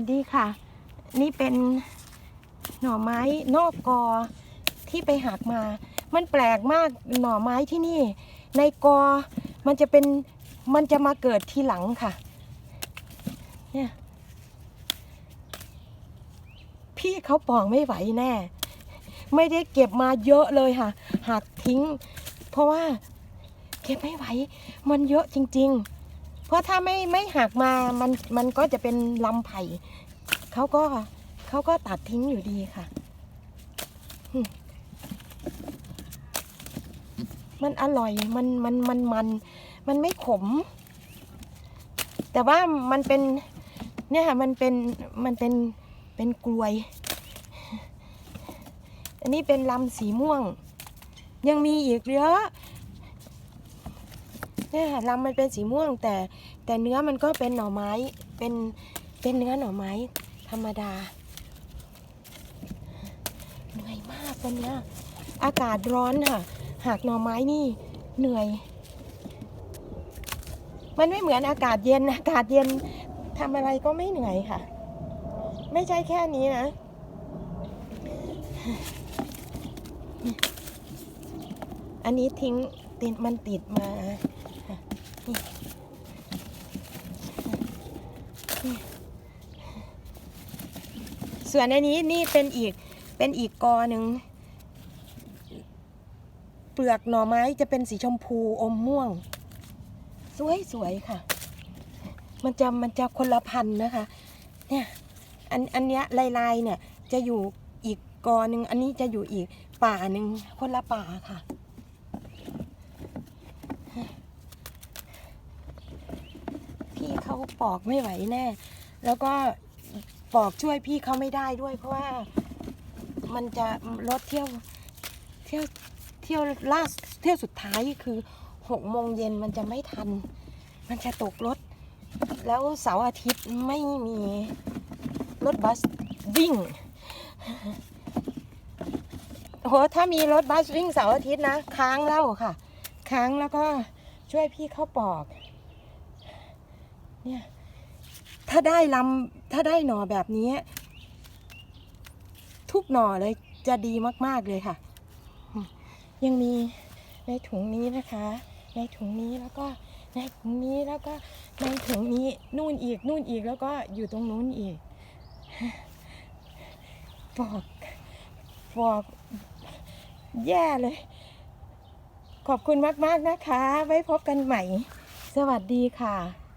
สวัสดีค่ะ นี่เป็นหน่อไม้นอกกอที่ไปหักมา มันแปลกมากหน่อไม้ที่นี่ ในกอมันจะเป็นมันจะมาเกิดทีหลังค่ะ เนี่ยพี่เขาปองไม่ไหวแน่ ไม่ได้เก็บมาเยอะเลยค่ะหักทิ้ง เพราะว่าเก็บไม่ไหว มันเยอะจริง ๆ เพราะถ้าไม่ไม่หักมามันมันก็จะเป็นลำไผ่เขาก็เขาก็ตัดทิ้งอยู่ดีค่ะมมันอร่อยมันมันมันมันมันไม่ขม แต่ว่ามันเป็นเนี่ยค่ะมันเป็นมันเป็นเป็นกลวย อันนี้เป็นลำสีม่วง ยังมีอีกเยอะ เนี่ยค่ะลำมันเป็นสีม่วง แต่แต่เนื้อมันก็เป็นหน่อไม้เป็นเป็นเนื้อหน่อไม้ธรรมดาเหนื่อยมากวันนี้อากาศร้อนค่ะ หากหน่อไม้นี่เหนื่อย มันไม่เหมือนอากาศเย็นอากาศเย็นทำอะไรก็ไม่เหนื่อยค่ะ ไม่ใช่แค่นี้นะอันนี้ทิ้งติดมันติดมา ส่วนอันนี้นี่เป็นอีกเป็นอีกกอหนึ่งเปลือกหน่อไม้จะเป็นสีชมพูอมม่วง สวยสวยค่ะ มันจะมันจะคนละพันธุ์นะคะ เนี่ยอันอันเนี้ยลายลายๆเนี่ยจะอยู่อีกกอหนึ่งอันนี้จะอยู่อีกป่าหนึ่งคนละป่าค่ะ พี่ เขาปอกไม่ไหวแน่ แล้วก็ปอกช่วยพี่เขาไม่ได้ด้วย เพราะว่ามันจะรถเที่ยวเที่ยวเที่ยวล่าสเที่ยวสุดท้ายคือหกโมงเย็นมันจะไม่ทัน มันจะตกรถ แล้วเสาร์อาทิตย์ไม่มีรถบัสวิ่งโหถ้ามีรถบัสวิ่งเสาร์อาทิตย์นะ ค้างแล้วค่ะ ค้างแล้วก็ช่วยพี่เขาปอก เนี่ยถ้าได้ลำถ้าได้หน่อแบบนี้ ทุกหน่อเลยจะดีมากๆเลยค่ะ ยังมีในถุงนี้นะคะ ในถุงนี้แล้วก็ในถุงนี้แล้วก็ในถุงนี้นู่นอีกนู่นอีกแล้วก็อยู่ตรงนู้นอีกปอกปอกแย่เลย ขอบคุณมาก ๆ นะคะ ไว้พบกันใหม่ สวัสดีค่ะ